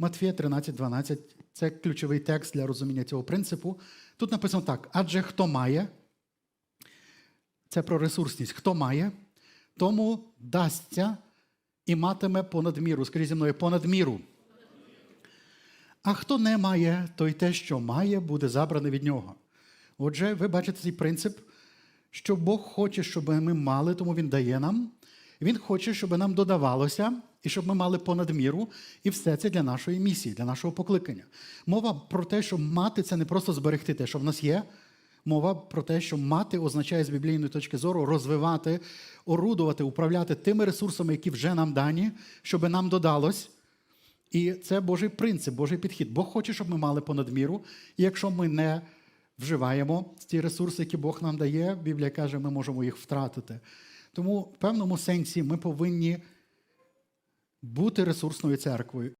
Матфія 13, 12 це ключовий текст для розуміння цього принципу. Тут написано так: адже хто має, це про ресурсність, хто має, тому дасться і матиме понад міру. Скажіть зі мною, понад міру. А хто не має, той те, що має, буде забране від нього. Отже, ви бачите цей принцип, що Бог хоче, щоб ми мали, тому Він дає нам. Він хоче, щоб нам додавалося, і щоб ми мали понад міру, і все це для нашої місії, для нашого покликання. Мова про те, що мати це не просто зберегти те, що в нас є. Мова про те, що мати означає з біблійної точки зору розвивати, орудувати, управляти тими ресурсами, які вже нам дані, щоб нам додалось. І це Божий принцип, Божий підхід. Бог хоче, щоб ми мали понад міру. І якщо ми не вживаємо ті ресурси, які Бог нам дає, Біблія каже, ми можемо їх втратити. Тому в певному сенсі ми повинні бути ресурсною церквою.